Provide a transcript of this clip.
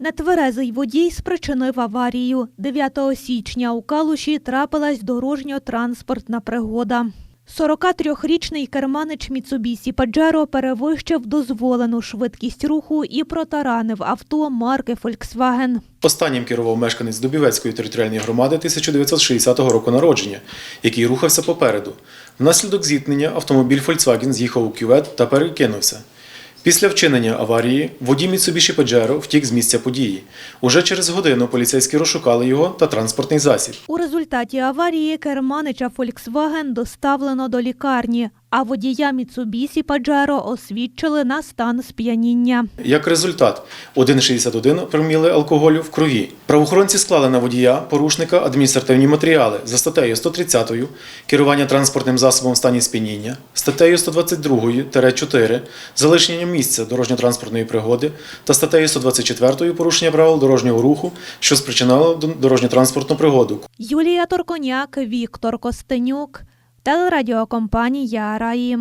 Нетверезий водій спричинив аварію. 9 січня у Калуші трапилась дорожньо-транспортна пригода. 43-річний керманич Міцубісі Паджеро перевищив дозволену швидкість руху і протаранив авто марки Volkswagen. Останнім керував мешканець Дубівецької територіальної громади 1960 року народження, який рухався попереду. Внаслідок зіткнення автомобіль Volkswagen з'їхав у кювет та перекинувся. Після вчинення аварії водій Mitsubishi Pajero втік з місця події. Уже через годину поліцейські розшукали його та транспортний засіб. У результаті аварії керманича Volkswagen доставлено до лікарні, а водія Міцубісі Паджеро освідчили на стан сп'яніння. Як результат, 1,61 проміли алкоголю в крові. Правоохоронці склали на водія порушника адміністративні матеріали за статтею 130 керування транспортним засобом в стані сп'яніння, статтею 122-4 залишення місця дорожньо-транспортної пригоди та статтею 124 порушення правил дорожнього руху, що спричинало дорожньо-транспортну пригоду. Юлія Торконяк, Віктор Костенюк, телерадіокомпанія Раї.